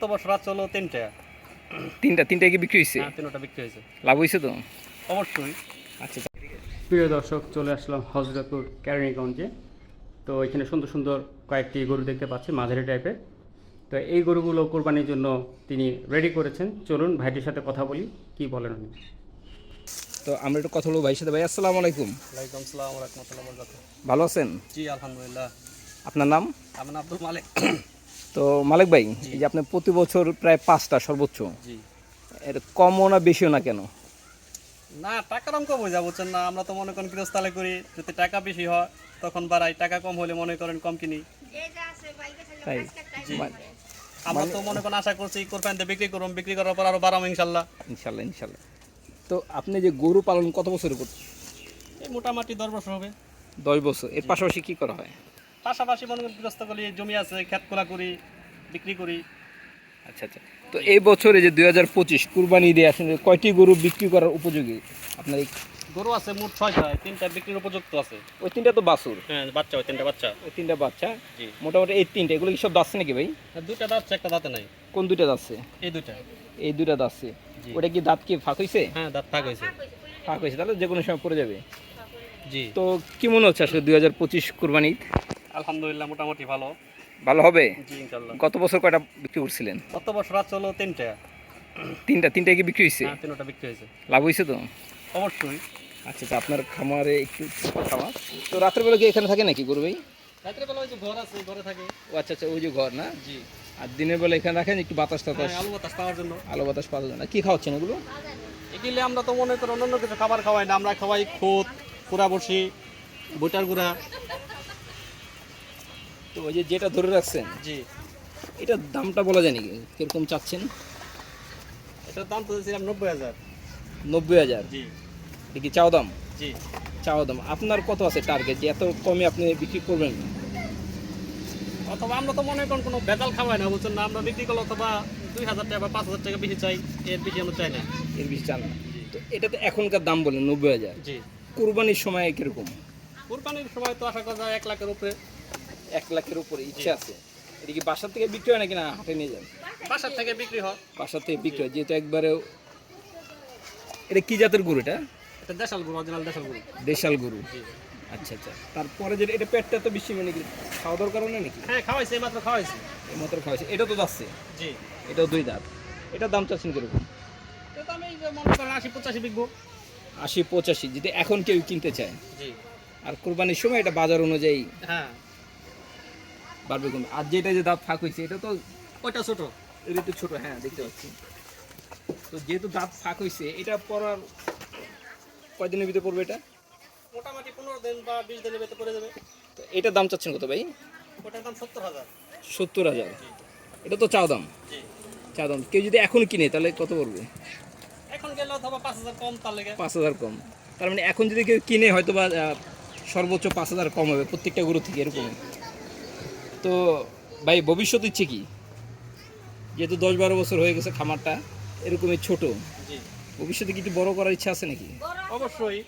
গত বছর রাত চলো তিনটা। তিনটা তিনটা কি বিক্রি হয়েছে হ্যাঁ তিনটা বিক্রি হয়েছে লাভ হয়েছে তো? অবশ্যই। আচ্ছা প্রিয় দর্শক চলে আসলাম হজরতপুর ক্যারিগঞ্জে তো এখানে সুন্দর সুন্দর কয়েকটি গরু দেখতে পাচ্ছি মাঝারি টাইপের। তো এই গরুগুলো কোরবানির জন্য তিনি রেডি করেছেন। চলুন ভাইটির সাথে কথা বলি কি বলেন উনি? তো আমরা একটু কথা বলব ভাইয়ের সাথে। ভাই আসসালামু আলাইকুম। ওয়ালাইকুম সালাম রহমতুল্লাহ বরকাত ভালো আছেন? জি আলহামদুলিল্লাহ। আপনার নাম? আমার নাম আব্দুল মালিক। তো মালিক ভাই এই যে আপনি প্রতি বছর প্রায় পাঁচটা সর্বোচ্চ জি। এর কমও না বেশিও না কেন? না টাকার অঙ্ক বোঝা বুঝছেন না? আমরা তো মনে করেন গৃহস্থালে করি যদি টাকা বেশি হয় তখন বাড়াই। টাকা কম হলে মনে করেন কম কিনি। তাই? আমরা তো মনে করেন আশা করছি কোরবানিতে বিক্রি করুন বিক্রি করার পর আরও বাড়াবো ইনশাল্লাহ। ইনশাল্লাহ ইনশাল্লাহ। তো আপনি যে গরু পালন কত বছর করছেন এই মোটামুটি দশ বছর হবে। দশ বছর। এর পাশাপাশি কি করা হয়? পাশাপাশি মনে করেন গৃহস্থ করি জমি আছে খেত খোলা করি বিক্রি করি। আচ্ছা আচ্ছা। তো এই বছরে যে দুই হাজার পঁচিশ কুরবানি দিয়ে আসলে কয়টি গরু বিক্রি করার উপযোগী? আপনার এই গরু আছে মোট ছয়টা তিনটা বিক্রির উপযুক্ত আছে। ওই তিনটা তো বাছুর? হ্যাঁ বাচ্চা ওই তিনটা বাচ্চা। ওই তিনটা বাচ্চা? জি। মোটামুটি এই তিনটা এগুলো কি সব দাচ্ছে নাকি ভাই? আর দুইটা দাঁতছে একটা দাঁতে নাই। কোন দুইটা দাচ্ছে এই দুইটা। এই দুইটা দাচ্ছে। ওটা কি দাঁত কি ফাঁক হয়েছে হ্যাঁ দাঁত ফাঁক হয়েছে ফাঁক হয়েছে তাহলে যে কোনো সময় পড়ে যাবে। জি। তো কি মনে হচ্ছে আসলে দুই হাজার পঁচিশ কুরবানি? আলহামদুলিল্লাহ মোটামুটি ভালো। ভালো হবে? জি গত বছর কয়টা বিক্রি করছিলেন? গত বছর রাত চলো তিনটা। তিনটা তিনটা কি বিক্রি হয়েছে? হ্যাঁ তিনটা বিক্রি হয়েছে। লাভ হয়েছে তো? অবশ্যই। আচ্ছা আচ্ছা আপনার খামারে একটু খামার। তো রাতের বেলা কি এখানে থাকে নাকি গরু ভাই? রাত্রে বেলা ওই যে ঘর আছে ঘরে থাকে। ও আচ্ছা আচ্ছা ওই যে ঘর না? জি। আর দিনের বেলা এখানে রাখেন একটু বাতাস টাতাস? হ্যাঁ আলু বাতাস পাওয়ার জন্য। আলো বাতাস পাওয়া যায় না কি খাওয়াচ্ছেন এগুলো? এগুলি আমরা তো মনে করি অন্য কিছু খাবার খাওয়াই না। আমরা খাওয়াই খুদ কুড়া বসি বুটার গুঁড়া। তো ওই যে যেটা ধরে রাখছেন জি। এটার দামটা বলা যায় নাকি? কীরকম চাচ্ছেন? এটার দাম তো দিয়েছিলাম নব্বই হাজার। নব্বই হাজার? জি। এটা কি চাও দাম? জি। চাওয়া দাম। আপনার কত আছে টার্গেট যে এত কমে আপনি বিক্রি করবেন? অথবা আমরা তো মনে করেন কোনো ভেজাল খাওয়াই না বুঝছেন না? আমরা বিক্রি করলে অথবা দুই হাজার টাকা বা পাঁচ হাজার টাকা বেশি চাই এর বেশি আমরা চাই না। এর বেশি চান না। তো এটাতে এখনকার দাম বলেন নব্বই হাজার। জি। কোরবানির সময় কীরকম? কুরবানির সময় তো আশা করা যায় এক লাখের উপরে। এক লাখের উপরে ইচ্ছা আছে। এটা কি বাসার থেকে বিক্রি হয় নাকি না হাটে নিয়ে যান? বাসার থেকে বিক্রি হয়। বাসার থেকে বিক্রি হয় যেহেতু একবারে এটা কি জাতের গরু এটা? এটা দেশাল গরু অরিজিনাল দেশাল গরু। দেশাল গরু। জি। আচ্ছা আচ্ছা। তারপরে যে এটা পেটটা তো বেশি মানে কি খাওয়া দাওয়ার কারণে নাকি? হ্যাঁ খাওয়াইছে এই মাত্র খাওয়াইছে। এই মাত্র খাওয়াইছে। এটা তো যাচ্ছে। জি। এটাও দুই দাঁত। এটা দাম চাচ্ছেন কীরকম? এটা আমি যে মনে করেন আশি পঁচাশি বিকবো। আশি পঁচাশি যদি এখন কেউ কিনতে চায়। জি। আর কোরবানির সময় এটা বাজার অনুযায়ী হ্যাঁ। বাড়বে কমবে আর যেটা যে দাঁত ফাঁক হয়েছে এটা তো ওইটা ছোট। এটা তো ছোট হ্যাঁ দেখতে পাচ্ছি। তো যেহেতু দাঁত ফাঁক হয়েছে এটা পরার কয়দিনের ভিতরে পড়বে এটা? মোটামুটি পনেরো দিন বা বিশ দিনের ভেতরে পড়ে যাবে। তো এটার দাম চাচ্ছেন কত ভাই? ওটার দাম সত্তর হাজার। সত্তর হাজার। এটা তো চাও দাম? চাও দাম। কেউ যদি এখন কিনে তাহলে কত পড়বে? এখন গেলে অথবা পাঁচ হাজার কম তার লেগে। পাঁচ হাজার কম। তার মানে এখন যদি কেউ কিনে হয়তো বা সর্বোচ্চ পাঁচ হাজার কম হবে প্রত্যেকটা গরু থেকে এরকম তো ভাই ভবিষ্যৎ ইচ্ছে কি? যেহেতু দশ বারো বছর হয়ে গেছে খামারটা এরকমই ছোট। ভবিষ্যতে কিছু বড় করার ইচ্ছা আছে নাকি? অবশ্যই।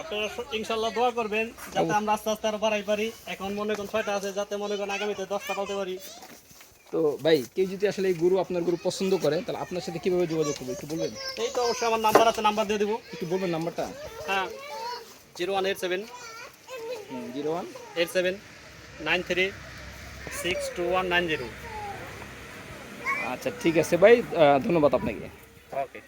আপনারা ইনশাল্লাহ দোয়া করবেন যাতে আমরা আস্তে আস্তে আরও বাড়াই পারি। এখন মনে করেন ছয়টা আছে যাতে মনে করেন আগামীতে দশটা পালতে পারি। তো ভাই কেউ যদি আসলে এই গরু আপনার গরু পছন্দ করে তাহলে আপনার সাথে কীভাবে যোগাযোগ করবে একটু বলবেন? এই তো অবশ্যই আমার নাম্বার আছে নাম্বার দিয়ে দেবো। একটু বলবেন নাম্বারটা হ্যাঁ। Zero one eight seven zero one. Eight seven nine three six two one nine zero আচ্ছা ঠিক আছে ভাই আহ, ধন্যবাদ আপনাকে ওকে